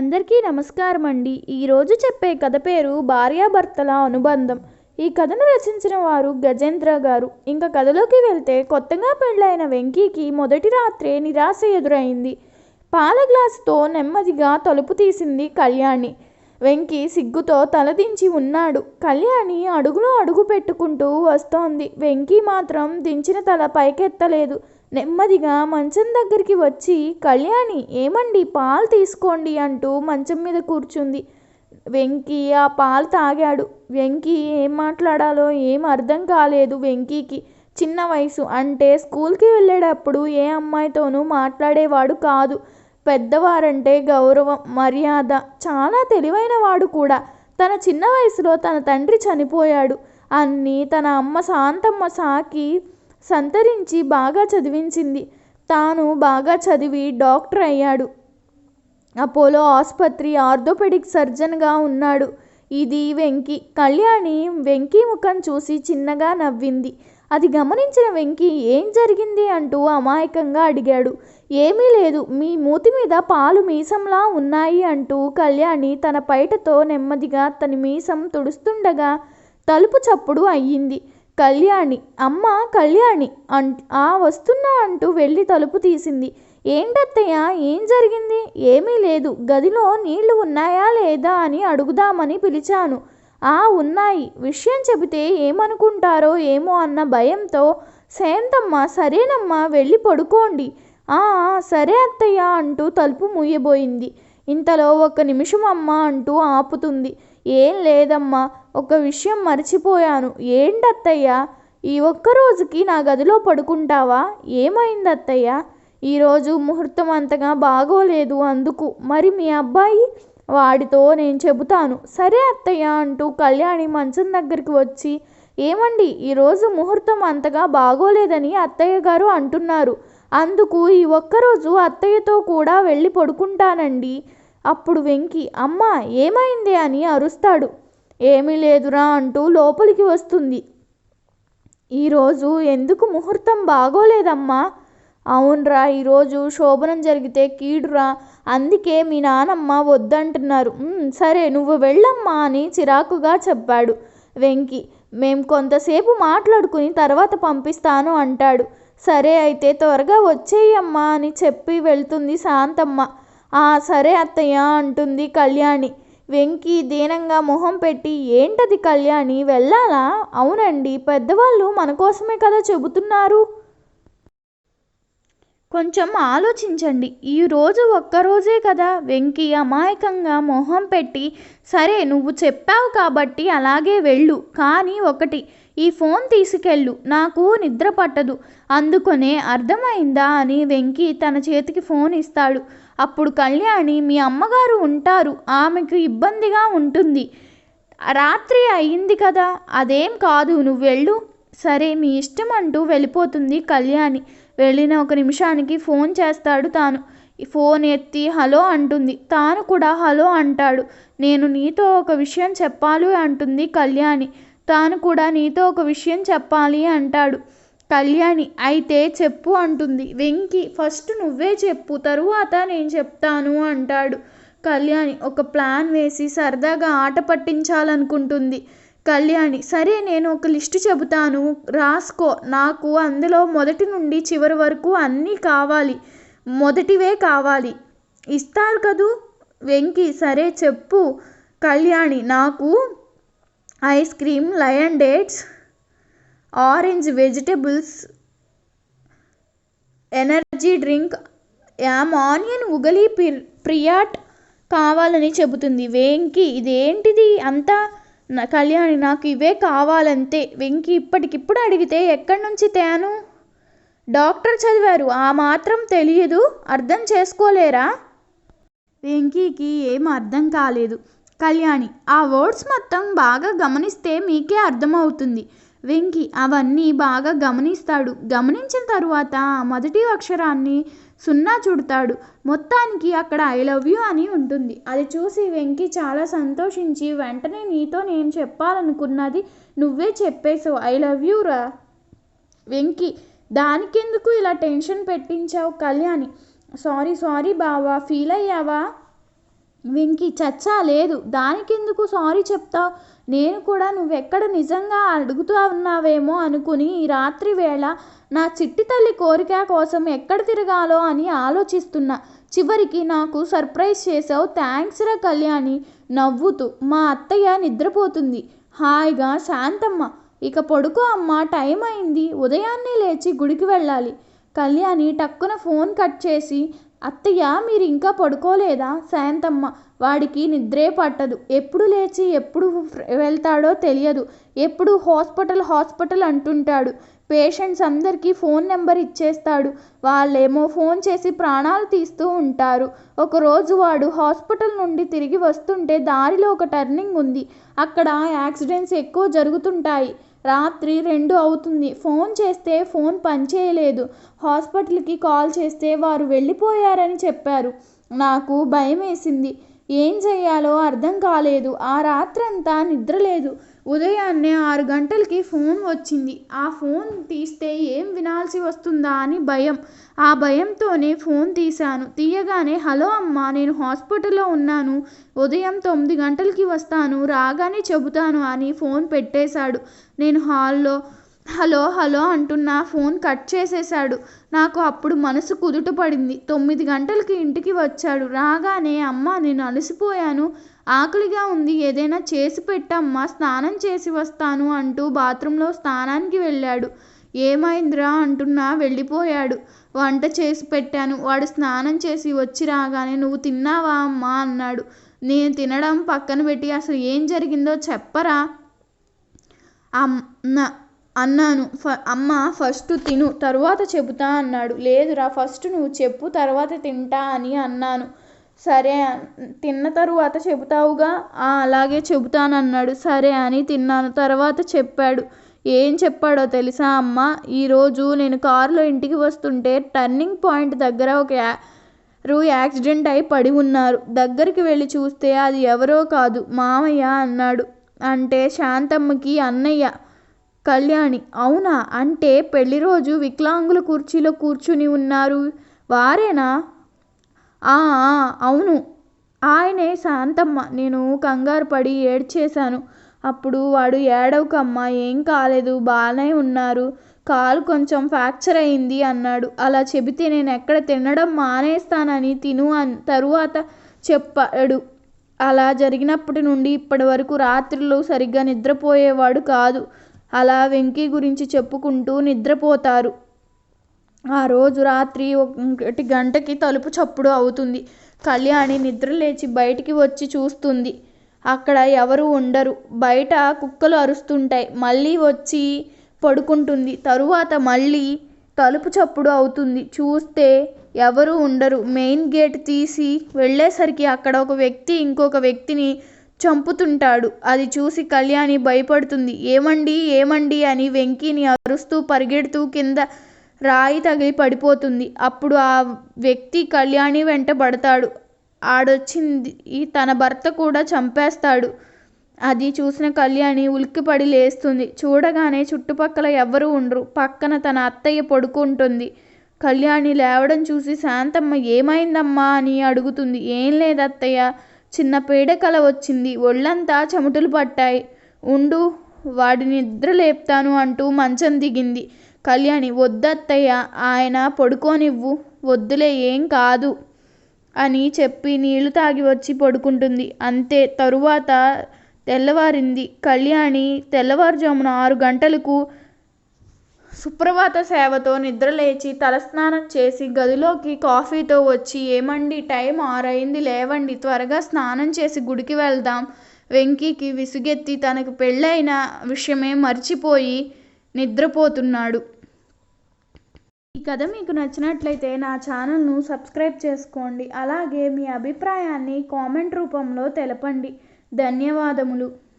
అందరికీ నమస్కారం అండి ఈరోజు చెప్పే కథ పేరు భార్యాభర్తల అనుబంధం. ఈ కథను రచించిన వారు గజేంద్ర గారు. ఇంకా కథలోకి వెళ్తే కొత్తగా పెళ్ళైన వెంకీకి మొదటి రాత్రే నిరాశ ఎదురైంది. పాల గ్లాసుతో నెమ్మదిగా తలుపు తీసింది కళ్యాణి. వెంకీ సిగ్గుతో తలదించి ఉన్నాడు. కళ్యాణి అడుగులో అడుగు పెట్టుకుంటూ వస్తోంది. వెంకీ మాత్రం దించిన తల పైకెత్తలేదు. నెమ్మదిగా మంచం దగ్గరికి వచ్చి కళ్యాణి ఏమండి? పాలు తీసుకోండి అంటూ మంచం మీద కూర్చుంది. వెంకీ ఆ పాలు తాగాడు. వెంకీ ఏం మాట్లాడాలో ఏం అర్థం కాలేదు వెంకీకి. చిన్న వయసు అంటే స్కూల్కి వెళ్ళేటప్పుడు ఏ అమ్మాయితోనూ మాట్లాడేవాడు కాదు. పెద్దవారంటే గౌరవం మర్యాద చాలా తెలివైన వాడు కూడా. తన చిన్న వయసులో తన తండ్రి చనిపోయాడు. అన్నీ తన అమ్మ శాంతమ్మ సాకి సంతరించి బాగా చదివించింది. తాను బాగా చదివి డాక్టర్ అయ్యాడు. అపోలో ఆసుపత్రి ఆర్థోపెడిక్ సర్జన్గా ఉన్నాడు. ఇది వెంకీ. కళ్యాణి వెంకీ ముఖం చూసి చిన్నగా నవ్వింది. అది గమనించిన వెంకీ ఏం జరిగింది అంటూ అమాయకంగా అడిగాడు. ఏమీ లేదు. మీ మూతి మీద పాలు మీసంలా ఉన్నాయి అంటూ కళ్యాణి తన పైటతో నెమ్మదిగా తన మీసం తుడుస్తుండగా తలుపు చప్పుడు అయ్యింది. కళ్యాణి అమ్మ కళ్యాణి అం ఆ వస్తున్నా అంటూ వెళ్ళి తలుపు తీసింది. ఏంటత్తయ్య ఏం జరిగింది? ఏమీ లేదు. గదిలో నీళ్ళు ఉన్నాయా లేదా అని అడుగుదామని పిలిచాను. ఆ ఉన్నాయి. విషయం చెబితే ఏమనుకుంటారో ఏమో అన్న భయంతో సేంతమ్మ సరేనమ్మా వెళ్ళి పడుకోండి. ఆ సరే అత్తయ్య అంటూ తలుపు మూయబోయింది. ఇంతలో ఒక నిమిషం అమ్మ అంటూ ఆపుతుంది. ఏం లేదమ్మా ఒక విషయం మర్చిపోయాను. ఏంటత్తయ్యా ఈ ఒక్క రోజుకి నా గదిలో పడుకుంటావా? ఏమైంది అత్తయ్య ఈరోజు ముహూర్తం అంతగా బాగోలేదు అందుకు. మరి మీ అబ్బాయి? వాడితో నేను చెబుతాను. సరే అత్తయ్య అంటూ కళ్యాణి మంచం దగ్గరికి వచ్చి ఏమండి ఈరోజు ముహూర్తం అంతగా బాగోలేదని అత్తయ్య గారు అంటున్నారు. అందుకు ఈ ఒక్కరోజు అత్తయ్యతో కూడా వెళ్ళి పడుకుంటానండి. అప్పుడు వెంకి అమ్మ ఏమైంది? అని అరుస్తాడు. ఏమీ లేదురా అంటూ లోపలికి వస్తుంది. ఈరోజు ఎందుకు ముహూర్తం బాగోలేదమ్మా? అవునరా ఈరోజు శోభనం జరిగితే కీడురా అందుకే మీ నానమ్మ వద్దంటున్నారు. సరే నువ్వు వెళ్ళమ్మా అని చిరాకుగా చెప్పాడు వెంకి. మేం కొంతసేపు మాట్లాడుకుని తర్వాత పంపిస్తాను అంటాడు. సరే అయితే త్వరగా వచ్చేయమ్మా అని చెప్పి వెళ్తుంది శాంతమ్మ. సరే అత్తయ్య అంటుంది కళ్యాణి. వెంకి దీనంగా మొహం పెట్టి ఏంటది కళ్యాణి వెళ్ళాలా? అవునండి పెద్దవాళ్ళు మన కోసమే కదా చెబుతున్నారు. కొంచెం ఆలోచించండి. ఈ రోజు ఒక్కరోజే కదా వెంకి అమాయకంగా మొహం పెట్టి సరే నువ్వు చెప్పావు కాబట్టి అలాగే వెళ్ళు. కానీ ఒకటి ఈ ఫోన్ తీసుకెళ్ళు. నాకు నిద్ర పట్టదు. అందుకనే అర్థమైందా? అని వెంకి తన చేతికి ఫోన్ ఇస్తాడు. అప్పుడు కళ్యాణి మీ అమ్మగారు ఉంటారు ఆమెకు ఇబ్బందిగా ఉంటుంది. రాత్రి అయింది కదా అదేం కాదు నువ్వు వెళ్ళు. సరే మీ ఇష్టం అంటూ వెళ్ళిపోతుంది కళ్యాణి. వెళ్ళిన ఒక నిమిషానికి ఫోన్ చేస్తాడు తాను. ఫోన్ ఎత్తి హలో అంటుంది. తాను కూడా హలో అంటాడు. నేను నీతో ఒక విషయం చెప్పాలి అంటుంది కళ్యాణి. తాను కూడా నీతో ఒక విషయం చెప్పాలి అంటాడు. కళ్యాణి అయితే చెప్పు అంటుంది. వెంకి ఫస్ట్ నువ్వే చెప్పు తరువాత నేను చెప్తాను అంటాడు కళ్యాణి. ఒక ప్లాన్ వేసి సరదాగా ఆట పట్టించాలనుకుంటుంది కళ్యాణి. సరే నేను ఒక లిస్టు చెబుతాను. రాసుకో. నాకు అందులో మొదటి నుండి చివరి వరకు అన్నీ కావాలి. మొదటివే కావాలి. ఇస్తారు కదూ? వెంకి సరే చెప్పు. కళ్యాణి నాకు ice cream lion dates orange vegetables energy drink yam onion ఉగలి పిర్ ప్రియాట్ కావాలని చెబుతుంది. వెంకి ఇదేంటిది? అంతా నా కళ్యాణి నాకు ఇవే కావాలంతే. వెంకి ఇప్పటికిప్పుడు అడిగితే ఎక్కడి నుంచి తేను? డాక్టర్ చదివారు. ఆ మాత్రం తెలియదు. అర్థం చేసుకోలేరా? వెంకీకి ఏం అర్థం కాలేదు. కళ్యాణి ఆ వర్డ్స్ మొత్తం బాగా గమనిస్తే మీకే అర్థమవుతుంది. వెంకి అవన్నీ బాగా గమనిస్తాడు. గమనించిన తరువాత మొదటి అక్షరాన్ని సున్నా చుడతాడు. మొత్తానికి అక్కడ ఐ లవ్ యూ అని ఉంటుంది. అది చూసి వెంకి చాలా సంతోషించి వెంటనే నీతో నేను చెప్పాలనుకున్నది నువ్వే చెప్పేసావు ఐ లవ్ యూ రా. వెంకి దానికెందుకు ఇలా టెన్షన్ పెట్టించావు కళ్యాణి? సారీ సారీ బావా ఫీల్ అయ్యావా? వెంకి చచ్చా లేదు. దానికెందుకు సారీ చెప్తావు? నేను కూడా నువ్వెక్కడ నిజంగా అడుగుతున్నావేమో అనుకుని ఈ రాత్రి వేళ నా చిట్టి తల్లి కోరిక కోసం ఎక్కడ తిరగాలో అని ఆలోచిస్తున్నా. చివరికి నాకు సర్ప్రైజ్ చేసావు థ్యాంక్స్ రా కళ్యాణి. నవ్వుతూ మా అత్తయ్య నిద్రపోతుంది. హాయిగా శాంతమ్మ. ఇక పడుకో అమ్మ టైం అయింది ఉదయాన్నే లేచి గుడికి వెళ్ళాలి. కళ్యాణి టక్కున ఫోన్ కట్ చేసి అత్తయ్య మీరు ఇంకా పడుకోలేదా? శాంతమ్మ వాడికి నిద్రే పట్టదు. ఎప్పుడు లేచి ఎప్పుడు వెళ్తాడో తెలియదు. ఎప్పుడు హాస్పిటల్ హాస్పిటల్ అంటుంటాడు. పేషెంట్స్ అందరికీ ఫోన్ నెంబర్ ఇచ్చేస్తాడు. వాళ్ళేమో ఫోన్ చేసి ప్రాణాలు తీస్తూ ఉంటారు. ఒకరోజు వాడు హాస్పిటల్ నుండి తిరిగి వస్తుంటే దారిలో ఒక టర్నింగ్ ఉంది. అక్కడ యాక్సిడెంట్స్ ఎక్కువ జరుగుతుంటాయి. రాత్రి రెండు అవుతుంది. ఫోన్ చేస్తే ఫోన్ పనిచేయలేదు. హాస్పిటల్కి కాల్ చేస్తే వారు వెళ్ళిపోయారని చెప్పారు. నాకు భయం వేసింది ఏం చేయాలో అర్థం కాలేదు. ఆ రాత్రంతా నిద్రలేదు. ఉదయాన్నే ఆరు గంటలకి ఫోన్ వచ్చింది. ఆ ఫోన్ తీస్తే ఏం వినాల్సి వస్తుందా అని భయం. ఆ భయంతోనే ఫోన్ తీశాను. తీయగానే హలో అమ్మ నేను హాస్పిటల్లో ఉన్నాను. ఉదయం తొమ్మిది గంటలకి వస్తాను. రాగానే చెబుతాను అని ఫోన్ పెట్టేశాడు. నేను హాల్లో హలో హలో అంటున్నా. ఫోన్ కట్ చేసేశాడు. నాకు అప్పుడు మనసు కుదుట పడింది. తొమ్మిది గంటలకి ఇంటికి వచ్చాడు. రాగానే అమ్మ నేను అలసిపోయాను. ఆకలిగా ఉంది. ఏదైనా చేసి పెట్టమ్మా. స్నానం చేసి వస్తాను అంటూ బాత్రూంలో స్నానానికి వెళ్ళాడు. ఏమైందిరా అంటున్నా. వెళ్ళిపోయాడు. వంట చేసి పెట్టాను. వాడు స్నానం చేసి వచ్చి రాగానే నువ్వు తిన్నావా అమ్మా? అన్నాడు. నేను తినడం పక్కన పెట్టి అసలు ఏం జరిగిందో చెప్పరా? అమ్మ అన్నాను. ఫ అమ్మ ఫస్ట్ తిను తరువాత చెబుతా అన్నాడు. లేదురా ఫస్ట్ నువ్వు చెప్పు తర్వాత తింటా అని అన్నాను. సరే తిన్న తరువాత చెబుతావుగా? అలాగే చెబుతానన్నాడు. సరే అని తిన్నాను. తర్వాత చెప్పాడు. ఏం చెప్పాడో తెలుసా అమ్మ? ఈరోజు నేను కారులో ఇంటికి వస్తుంటే టర్నింగ్ పాయింట్ దగ్గర ఒక రూ యాక్సిడెంట్ అయి పడి ఉన్నారు. దగ్గరికి వెళ్ళి చూస్తే అది ఎవరో కాదు మామయ్య అన్నాడు. అంటే శాంతమ్మకి అన్నయ్య కళ్యాణి. అవునా? అంటే పెళ్ళి రోజు వికలాంగుల కుర్చీలో కూర్చుని ఉన్నారు. వారేనా? ఆ అవును. ఆయనే శాంతమ్మ. నేను కంగారు పడి ఏడ్చేశాను. అప్పుడు వాడు ఏడవకమ్మా ఏం కాలేదు బాగానే ఉన్నారు. కాలు కొంచెం ఫ్రాక్చర్ అయింది అన్నాడు. అలా చెబితే నేను ఎక్కడ తినడం మానేస్తానని తిను అన్ తరువాత చెప్పాడు. అలా జరిగినప్పటి నుండి ఇప్పటి వరకు రాత్రులు సరిగ్గా నిద్రపోయేవాడు కాదు. అలా వెంకీ గురించి చెప్పుకుంటూ నిద్రపోతారు. ఆ రోజు రాత్రి ఒకటి గంటకి తలుపు చప్పుడు అవుతుంది. కళ్యాణి నిద్ర లేచి బయటికి వచ్చి చూస్తుంది. అక్కడ ఎవరు ఉండరు. బయట కుక్కలు అరుస్తుంటాయి. మళ్ళీ వచ్చి పడుకుంటుంది. తరువాత మళ్ళీ తలుపు చప్పుడు అవుతుంది. చూస్తే ఎవరు ఉండరు. మెయిన్ గేట్ తీసి వెళ్ళేసరికి అక్కడ ఒక వ్యక్తి ఇంకొక వ్యక్తిని చంపుతుంటాడు. అది చూసి కళ్యాణి భయపడుతుంది. ఏమండి? ఏమండి? అని వెంకీని అరుస్తూ పరిగెడుతూ కింద రాయి తగిలి పడిపోతుంది. అప్పుడు ఆ వ్యక్తి కళ్యాణి వెంట పడతాడు. ఆడొచ్చింది. తన భర్త కూడా చంపేస్తాడు. అది చూసిన కళ్యాణి ఉలిక్కిపడి లేస్తుంది. చూడగానే చుట్టుపక్కల ఎవ్వరూ ఉండరు. పక్కన తన అత్తయ్య పడుకుంటుంది. కళ్యాణి లేవడం చూసి శాంతమ్మ ఏమైందమ్మా? అని అడుగుతుంది. ఏం లేదత్తయ్య. చిన్న పీడకల వచ్చింది. ఒళ్ళంతా చెమటలు పట్టాయి. ఉండు వాడిని నిద్ర లేపుతాను అంటూ మంచం దిగింది. కళ్యాణి వద్దత్తయ్య ఆయన పడుకోనివ్వు. వద్దులే ఏం కాదు అని చెప్పి నీళ్ళు తాగి వచ్చి పడుకుంటుంది. అంతే తరువాత తెల్లవారింది. కళ్యాణి తెల్లవారుజామున ఆరు గంటలకు సుప్రభాత సేవతో నిద్రలేచి తలస్నానం చేసి గదిలోకి కాఫీతో వచ్చి ఏమండి టైం ఆరైంది లేవండి త్వరగా స్నానం చేసి గుడికి వెళ్దాం. వెంకీకి విసుగెత్తి తనకు పెళ్ళైన విషయమే మర్చిపోయి నిద్రపోతున్నాడు. ఈ కథ మీకు నచ్చినట్లయితే నా ఛానల్ను సబ్స్క్రైబ్ చేసుకోండి. అలాగే మీ అభిప్రాయాన్ని కామెంట్ రూపంలో తెలపండి. ధన్యవాదములు.